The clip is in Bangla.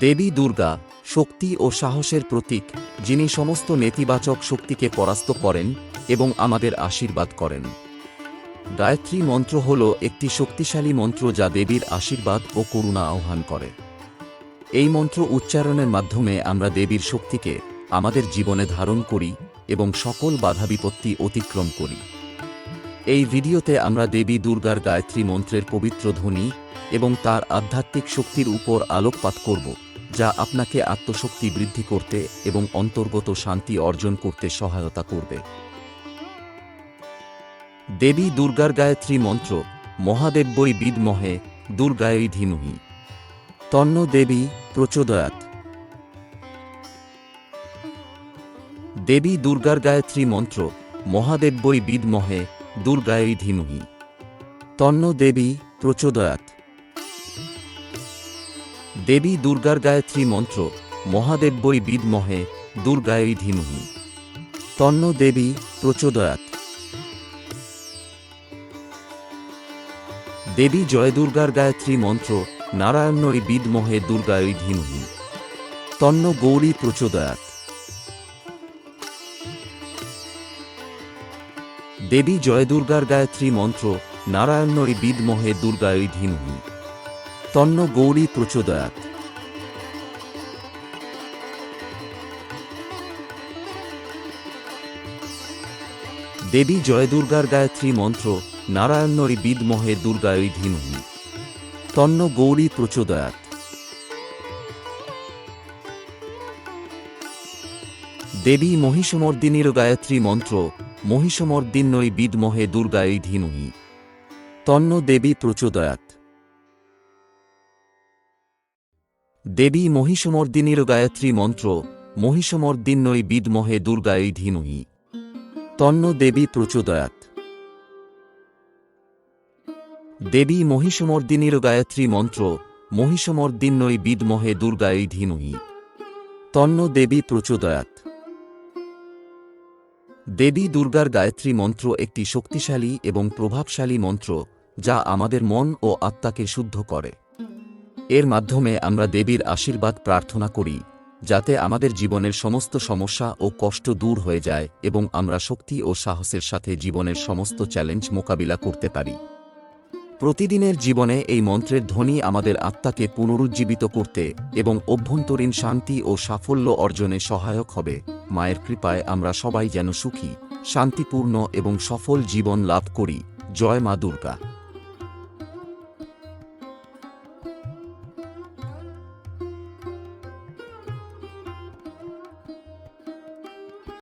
দেবী দুর্গা, শক্তি ও সাহসের প্রতীক, যিনি সমস্ত নেতিবাচক শক্তিকে পরাস্ত করেন এবং আমাদের আশীর্বাদ করেন। গায়ত্রী মন্ত্র হল একটি শক্তিশালী মন্ত্র যা দেবীর আশীর্বাদ ও করুণা আহ্বান করে। এই মন্ত্র উচ্চারণের মাধ্যমে আমরা দেবীর শক্তিকে আমাদের জীবনে ধারণ করি এবং সকল বাধা বিপত্তি অতিক্রম করি। এই ভিডিওতে আমরা দেবী দুর্গার গায়ত্রী মন্ত্রের পবিত্র ধ্বনি এবং তার আধ্যাত্মিক শক্তির উপর আলোকপাত করব। যা আপনাকে আত্মশক্তি বৃদ্ধি করতে এবং অন্তর্গত শান্তি অর্জন করতে সহায়তা করবে। দেবী দুর্গার গায়ত্রী মন্ত্র মহাদেব মহাদেব্যই বিদমহে দুর্গায়ই ধীমহি। তন্ন দেবী প্রচোদয়াত। দেবী দুর্গার গায়ত্রী মন্ত্র মহাদেব্যই বিদমহে দুর্গায়ই ধীমহি। তন্ন দেবী প্রচোদয়াত। দেবী দুর্গার গায়ত্রী মন্ত্র মহাদেব্যই বিদমহে দুর্গায়ই ধীমহি। তন্ন দেবী প্রচোদয়াত। দেবী জয় দুর্গার গায়ত্রী মন্ত্র নারায়ণরী বিদমহে দুর্গায়ই ধীমহি। তন্ন গৌরী প্রচোদয়াত। দেবী জয় দুর্গার গায়ত্রী মন্ত্র নারায়ণরী বিদমহে দুর্গায়ই ধীমহি। তন্ন গৌরী প্রচোদয়াত। দেবী জয় দুর্গার গায়ত্রী মন্ত্র, নারায়ণরী বিদমহে দুর্গায়ই ধীমহি। তন্ন গৌরী প্রচোদয়াত। দেবী মহিষমর্দিনীর গায়ত্রী মন্ত্র মহিষমর্দিন্নই বিদমহে দুর্গায়ই ধীমহি। তন্ন দেবী প্রচোদয়াত। দেবী মহিষমর্দিনীর গায়ত্রী মন্ত্র মহিষমর্দিন্নই বিদমহে দুর্গায়ই ধীমহি তন্ন দেবী প্রচোদয়াত। দেবী মহিষমর্দিনীর গায়ত্রী মন্ত্র মহিষমর্দিন্নই বিদমহে দুর্গায়ই ধীমহি তন্ন দেবী প্রচোদয়াত। দেবী দুর্গার গায়ত্রী মন্ত্র একটি শক্তিশালী এবং প্রভাবশালী মন্ত্র, যা আমাদের মন ও আত্মাকে শুদ্ধ করে। এর মাধ্যমে আমরা দেবীর আশীর্বাদ প্রার্থনা করি, যাতে আমাদের জীবনের সমস্ত সমস্যা ও কষ্ট দূর হয়ে যায় এবং আমরা শক্তি ও সাহসের সাথে জীবনের সমস্ত চ্যালেঞ্জ মোকাবিলা করতে পারি। প্রতিদিনের জীবনে এই মন্ত্রের ধ্বনি আমাদের আত্মাকে পুনরুজ্জীবিত করতে এবং অভ্যন্তরীণ শান্তি ও সাফল্য অর্জনে সহায়ক হবে। মায়ের কৃপায় আমরা সবাই যেন সুখী, শান্তিপূর্ণ এবং সফল জীবন লাভ করি। জয় মা দুর্গা।